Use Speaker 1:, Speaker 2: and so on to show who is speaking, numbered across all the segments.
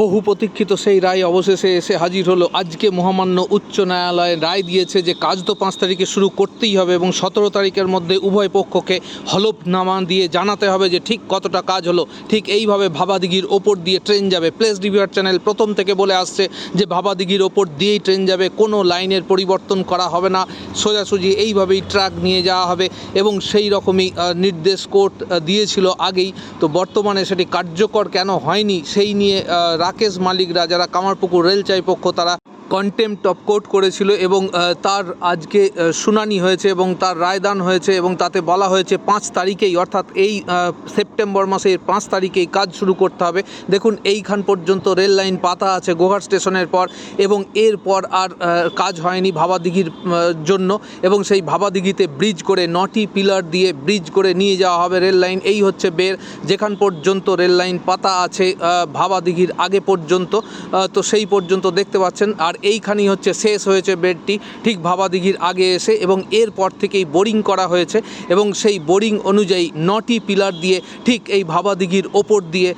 Speaker 1: বহু প্রতীক্ষিত সেই রায় অবশেষে এসে হাজির হলো। আজকে মহামান্য উচ্চ ন্যায়ালয় রায় দিয়েছে যে কাজ তো পাঁচ তারিখে শুরু করতেই হবে এবং সতেরো তারিখের মধ্যে উভয় পক্ষকে হলফনামা দিয়ে জানাতে হবে যে ঠিক কতটা কাজ হলো। ঠিক এইভাবে ভাবাদিঘির ওপর দিয়ে ট্রেন যাবে। প্লেস রিভিউয়ার চ্যানেল প্রথম থেকে বলে আসছে যে ভাবাদিঘির ওপর দিয়েই ট্রেন যাবে, কোনো লাইনের পরিবর্তন করা হবে না। সোজাসুজি এইভাবেই ট্রাক নিয়ে যাওয়া হবে এবং সেই রকমই নির্দেশ কোর্ট দিয়েছিল আগেই। তো বর্তমানে সেটি কার্যকর কেন হয়নি সেই নিয়ে রাকেশ মালিকরা যারা কামারপুকুর রেল চাই পক্ষ তারা কন্টেম্পট অফ কোর্ট করেছিল এবং তার আজকে শুনানি হয়েছে এবং তার রায়দান হয়েছে এবং তাতে বলা হয়েছে পাঁচ তারিখেই, অর্থাৎ এই সেপ্টেম্বর মাসের পাঁচ তারিখেই কাজ শুরু করতে হবে। দেখুন, এইখান পর্যন্ত রেল লাইন পাতা আছে গোহার স্টেশনের পর এবং এরপর আর কাজ হয়নি ভাবাদিঘির জন্য এবং সেই ভাবাদিঘিতে ব্রিজ করে নটি পিলার দিয়ে ব্রিজ করে নিয়ে যাওয়া হবে রেল লাইন। এই হচ্ছে বের, যেখান পর্যন্ত রেল লাইন পাতা আছে ভাবাদিঘির আগে পর্যন্ত তো সেই পর্যন্ত দেখতে পাচ্ছেন। আর এইখানেই হচ্ছে শেষ হয়েছে বেডটি। ঠিক ভাবাদিঘির আগে এসে এবং এরপর থেকেই বোরিং করা হয়েছে এবং সেই বোরিং অনুযায়ী নটি পিলার দিয়ে ঠিক এই ভাবাদিঘির ওপর দিয়ে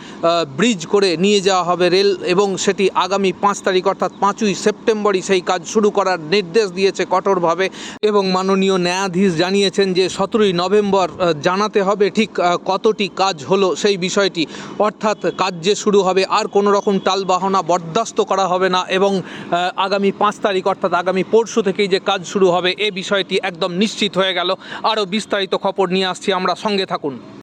Speaker 1: ব্রিজ করে নিয়ে যাওয়া হবে রেল এবং সেটি আগামী পাঁচ তারিখ অর্থাৎ পাঁচই সেপ্টেম্বরই সেই কাজ শুরু করার নির্দেশ দিয়েছে কঠোরভাবে এবং মাননীয় ন্যায়াধীশ জানিয়েছেন যে সতেরোই নভেম্বর জানাতে হবে ঠিক কতটি কাজ হলো সেই বিষয়টি। অর্থাৎ কাজ যে শুরু হবে আর কোনো রকম টালবাহনা বরদাস্ত করা হবে না এবং আগামী পাঁচ তারিখ, অর্থাৎ আগামী পরশু থেকেই যে কাজ শুরু হবে, এ বিষয়টি একদম নিশ্চিত হয়ে গেল। আরও বিস্তারিত খবর নিয়ে আসছি, আমরা সঙ্গে থাকুন।